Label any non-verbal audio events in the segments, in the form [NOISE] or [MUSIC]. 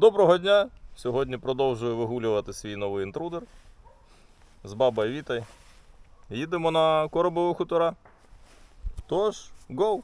Доброго дня! Сьогодні продовжую вигулювати свій новий інтрудер з бабою Вітай. Їдемо на коробові хутора. Тож, гоу!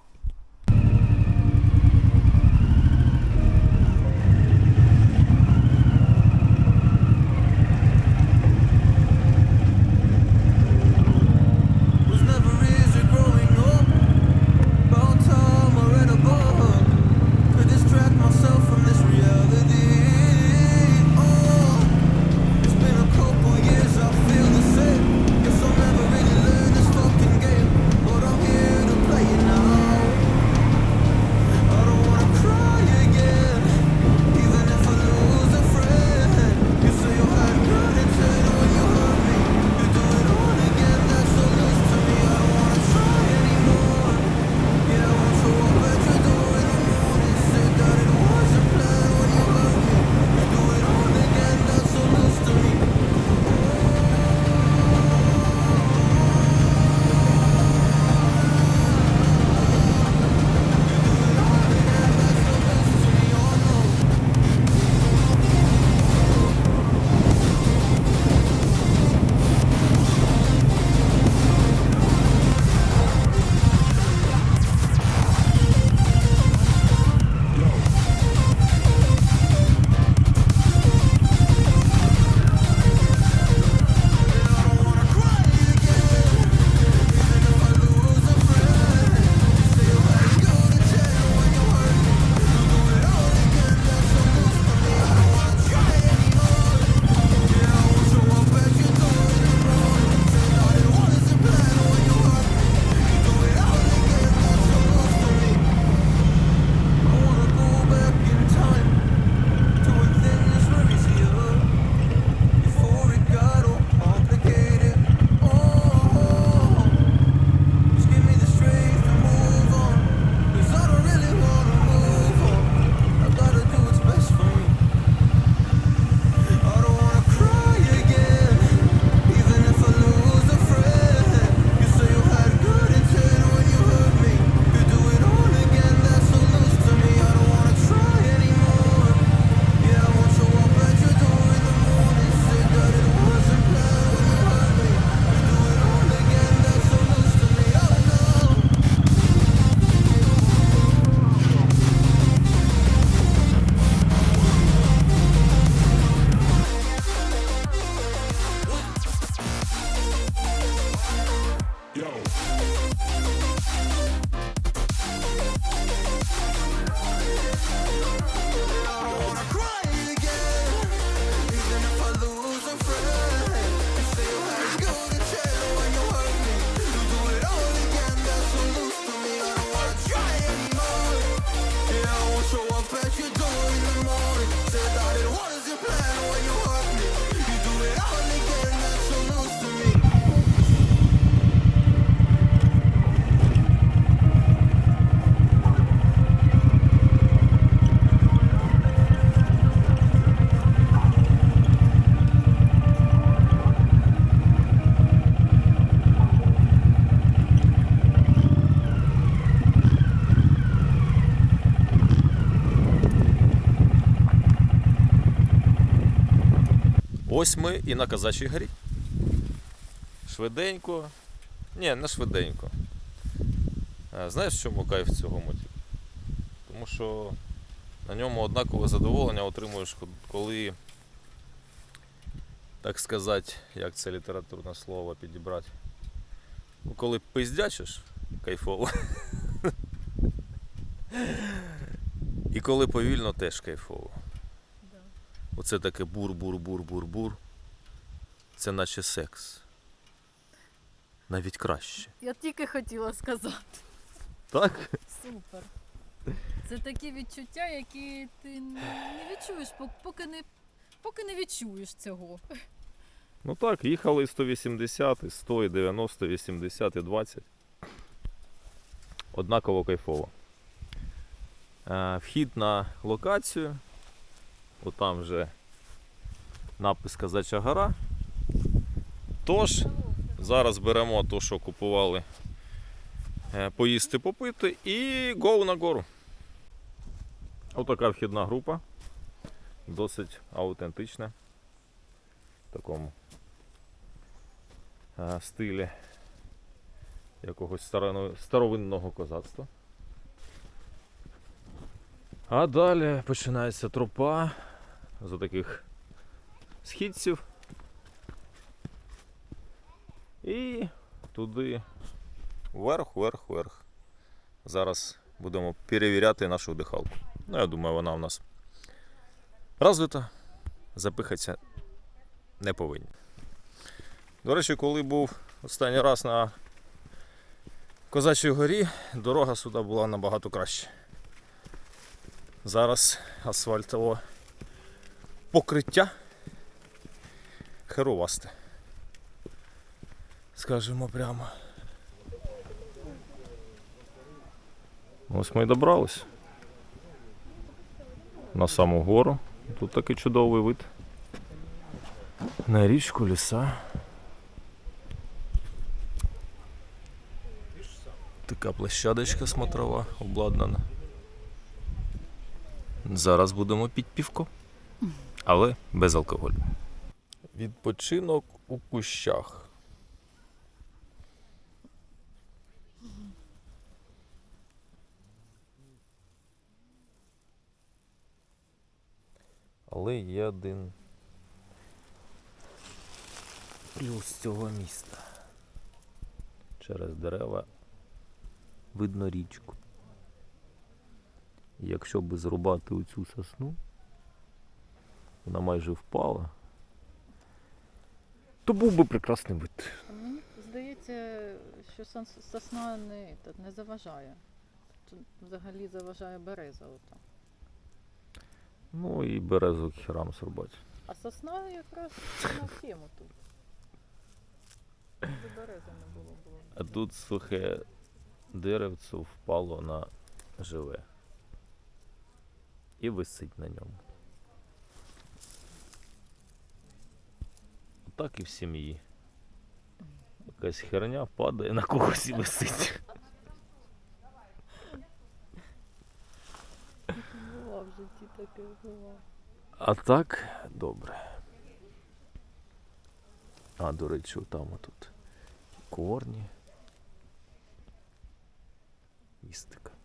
Ось ми і на Казачій горі. Швиденько. Ні, не швиденько. Е, знаєш, в чому кайф цього моті? Тому що на ньому однакове задоволення отримуєш, коли, так сказати, як це літературне слово підібрати. Ну, коли пиздячиш, кайфово. [LAUGHS] І коли повільно теж кайфово. Оце таке бур-бур-бур-бур-бур. Це наче секс. Навіть краще. Я тільки хотіла сказати. Так? Супер. Це такі відчуття, які ти не відчуєш, поки не поки не відчуєш цього. Ну так, їхали 180, 100, і 90, 80, і 20. Однаково кайфово. Е, вхід на локацію. Отам вже напис Казача гора. Тож, зараз беремо те, що купували е, поїсти попити і гоу на гору. Отака вхідна група, досить аутентична в такому е, стилі якогось старовинного козацтва. А далі починається тропа з таких східців. І туди вверх, вверх, вверх. Зараз будемо перевіряти нашу дихалку. Ну, я думаю, вона у нас розвита, запихатися не повинні. До речі, коли був останній раз на Козачій горі, дорога сюди була набагато краще. Зараз асфальтове покриття херовасте. Скажемо прямо. Ось ми і добрались. На саму гору. Тут такий чудовий вид. На річку, ліса. Така площадочка смотрова обладнана. Зараз будемо під півко, але без алкоголю. Відпочинок у кущах. Але є один плюс цього міста. Через дерева видно річку. Якщо би зрубати оцю сосну, вона майже впала, то був би прекрасний вид. Мені здається, що сосна не, не заважає. Тут взагалі заважає береза. Ота. Ну і березу херам срубати. А сосна якраз на тему тут. Берези не було було. А тут сухе деревце впало на живе. І висить на ньому. Так і в сім'ї. Якась херня падає на когось і висить. Була в житті таке була. А так добре. А, до речі, там отут корні. Містика.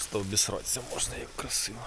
Просто обісратися можна як красиво.